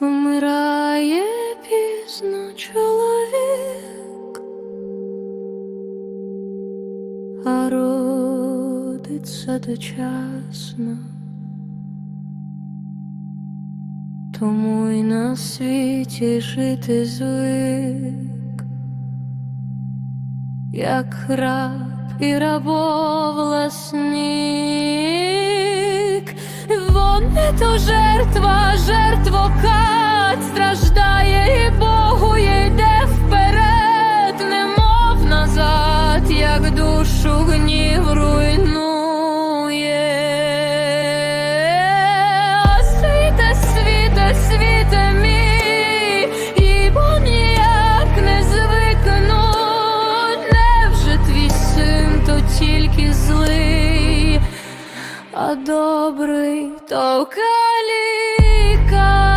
Вмирає пізно чоловік, а родиться дочасно. Тому й на світі жити звик, як раб і рабовласник. То жертва, жертвокат страждає і Богу йде вперед, немов назад, як душу гнів руйнує. а добрий то каліка.